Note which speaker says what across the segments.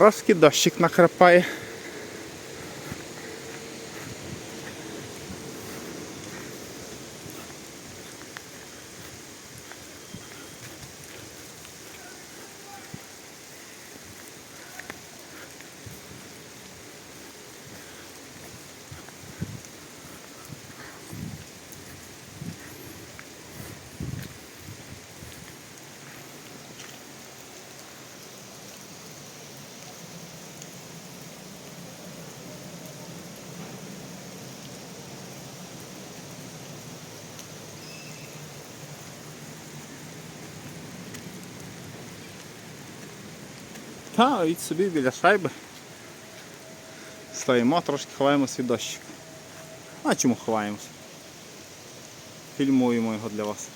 Speaker 1: Трошки дощик накрапає. Та, від собі біля шайби. Стоїмо, трошки ховаємося від дощик. А чому ховаємося? Фільмуємо його для вас.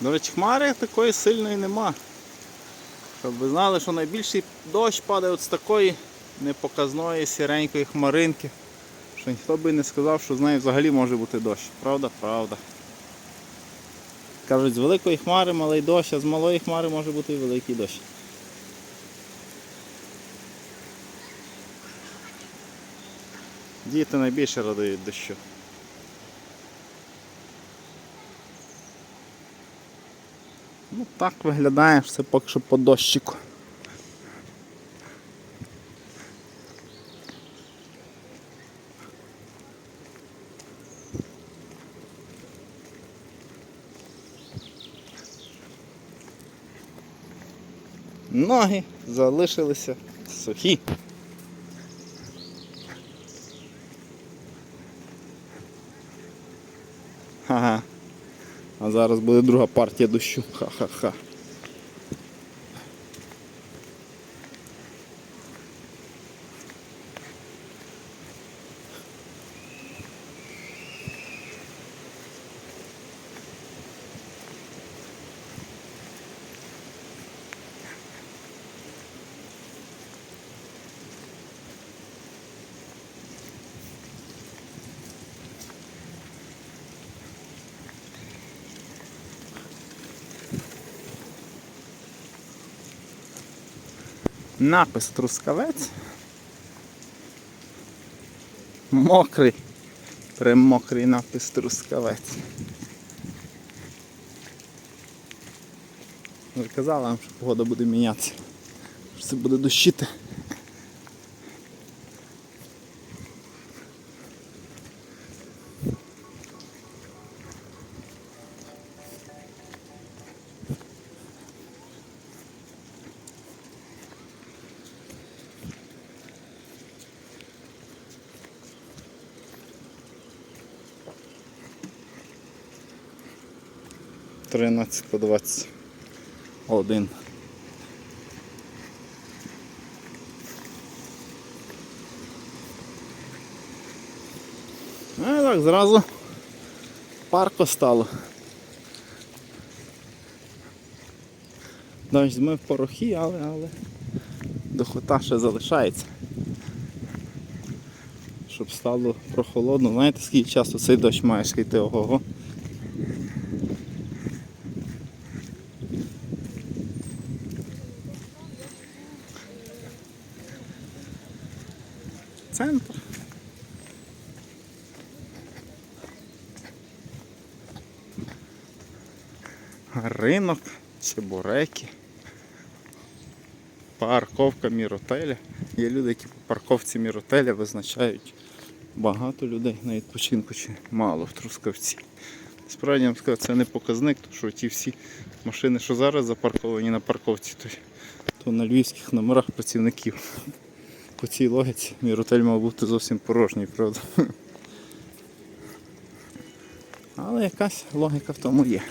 Speaker 1: До речі, хмари такої сильної нема. Щоб ви знали, що найбільший дощ падає от з такої непоказної сіренької хмаринки. Що ніхто би не сказав, що з нею взагалі може бути дощ. Правда? Правда. Кажуть, з великої хмари малий дощ, а з малої хмари може бути і великий дощ. Діти найбільше радують дощу. Ну так виглядає все поки що по дощику. Ноги залишилися сухі. Ага. А зараз буде друга партія дощу. Ха-ха-ха. Напис трускавець. Мокрий. Премокрий напис трускавець. Казала вам, що погода буде мінятися. Що це буде дощити. Тринадцять по двадцять один. А так зразу парко стало. Дощ змив порохи, але, але дохота ще залишається. Щоб стало прохолодно. Знаєте, скільки часу цей дощ має йти ого-го? Центр. ринок, чебуреки, парковка міротеля. Є люди, які по парковці міротеля визначають багато людей на відпочинку чи мало в Трускавці. Справді я вам сказав, це не показник, тому що ті всі машини, що зараз запарковані на парковці, то, то на львівських номерах працівників. По цій логіці мій ротель мав бути зовсім порожній, правда. Але якась логіка в тому є.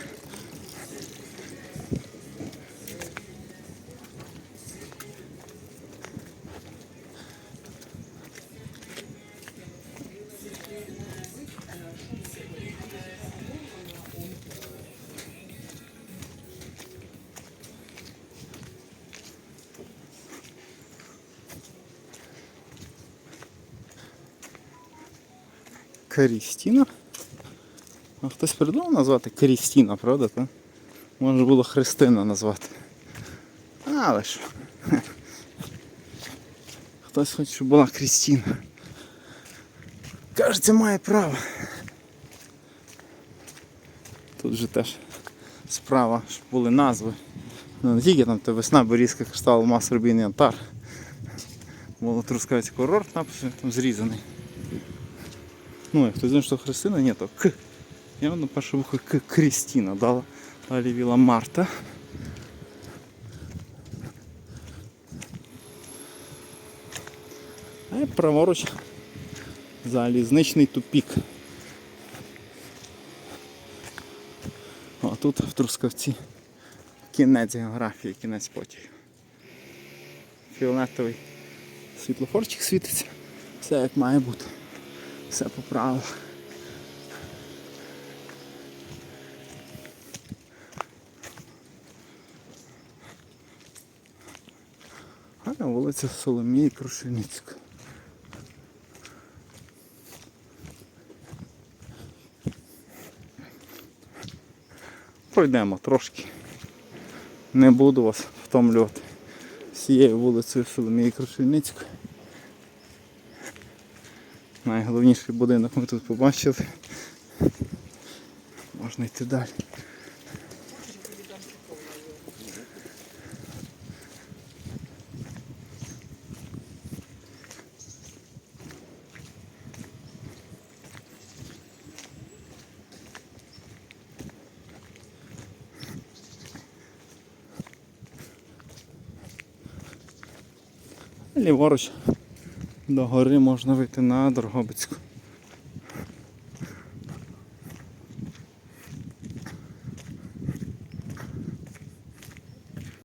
Speaker 1: Крістіна. А хтось придумав назвати Крістіна, правда? Та? Можна було Христина назвати. Але що. Хтось хоче, щоб була Крістіна. Кажеться, має право. Тут же теж справа, щоб були назви. Ну не тільки там те весна, Борізька, криштал, мас, рубін, янтар. Було Трускавець курорт, напис там зрізаний. Ну, як хтось знає, що Христина, ні, то К. Я на першу букву К Крістіна дала. Далі Віла Марта. А праворуч залізничний тупік. О, тут в Трускавці кінець географії, кінець потягу. Фіолетовий світлофорчик світиться. Все як має бути. Все по правилах. А вулиця Соломії Крушельницька. Пройдемо трошки. Не буду вас втомлювати. Всією вулицею Соломії Крушельницької. Найголовніший будинок ми тут побачили. Можна йти далі. Ліворуч до гори можна вийти на Дрогобицьку.